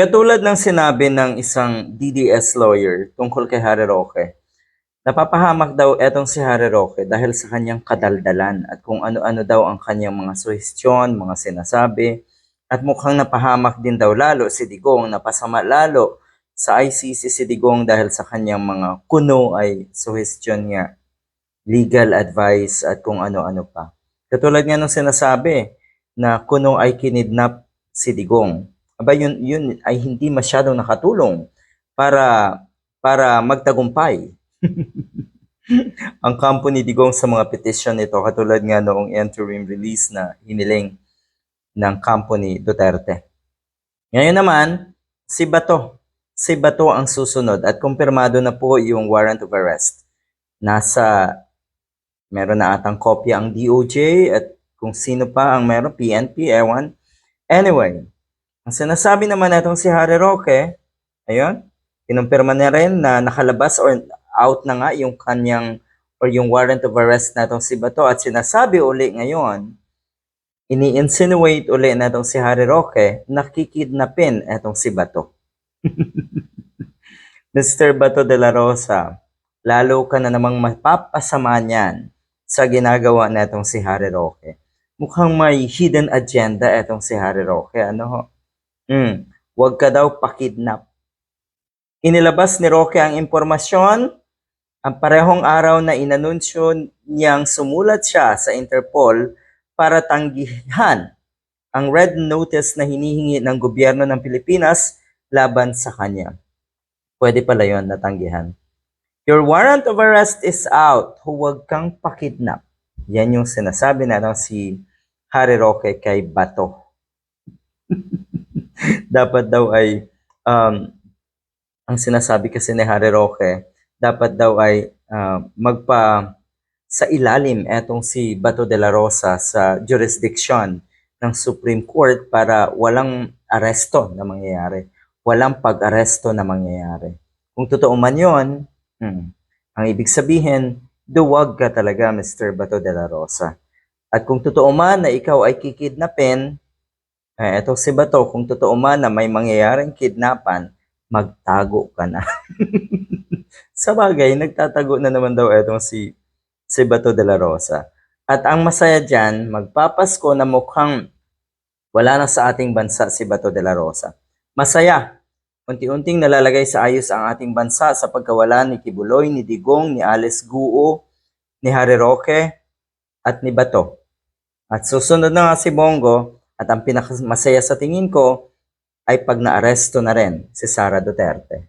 Katulad ng sinabi ng isang DDS lawyer tungkol kay Harry Roque, napapahamak daw etong si Harry Roque dahil sa kanyang kadaldalan at kung ano-ano daw ang kanyang mga suhestyon, mga sinasabi, at mukhang napahamak din daw lalo si Digong, napasama lalo sa ICC si Digong dahil sa kanyang mga kuno ay suhestyon niya, legal advice at kung ano-ano pa. Katulad nga nung sinasabi na kuno ay kinidnap si Digong. Aba yun, yun ay hindi masyadong nakatulong para para magtagumpay. ang kampo ni Digong sa mga petisyon nito katulad nga noong interim release na hiniling ng kampo ni Duterte. Ngayon naman, si Bato. Si Bato ang susunod at kumpirmado na po yung warrant of arrest. Nasa, meron na atang kopya ang DOJ at kung sino pa ang meron, PNP, ewan. Anyway, ang sinasabi naman natong si Harry Roque, ayun, kinumpirma na rin na nakalabas or out na nga yung kanyang or yung warrant of arrest natong si Bato at sinasabi uli ngayon, ini-insinuate uli natong si Harry Roque, nakikidnapin etong si Bato. Mr. Bato de la Rosa, lalo ka na namang mapapasama niyan sa ginagawa netong si Harry Roque. Mukhang may hidden agenda etong si Harry Roque. Ano ho? Hmm, wag ka daw pakidnap. Inilabas ni Roque ang impormasyon ang parehong araw na inanunsyo niyang sumulat siya sa Interpol para tanggihan ang red notice na hinihingi ng gobyerno ng Pilipinas laban sa kanya. Pwede pala yon natanggihan. Your warrant of arrest is out. Huwag kang pakidnap. Yan yung sinasabi na lang si Harry Roque kay Bato. Dapat daw ay um, ang sinasabi kasi ni Harry Roque, dapat daw ay uh, magpa sa ilalim etong si Bato de la Rosa sa jurisdiction ng Supreme Court para walang aresto na mangyayari. Walang pag-aresto na mangyayari. Kung totoo man yon, hmm, ang ibig sabihin, duwag ka talaga, Mr. Bato de la Rosa. At kung totoo man na ikaw ay kikidnapin, eh, eto si Bato, kung totoo man na may mangyayaring kidnapan, magtago ka na. Sa bagay, nagtatago na naman daw etong si, si Bato de la Rosa. At ang masaya dyan, magpapasko na mukhang wala na sa ating bansa si Bato de la Rosa. Masaya. Unti-unting nalalagay sa ayos ang ating bansa sa pagkawala ni Kibuloy, ni Digong, ni Alice Guo, ni Harry Roque, at ni Bato. At susunod na nga si Bongo, at ang pinakamasaya sa tingin ko, ay pag naaresto na rin si Sara Duterte.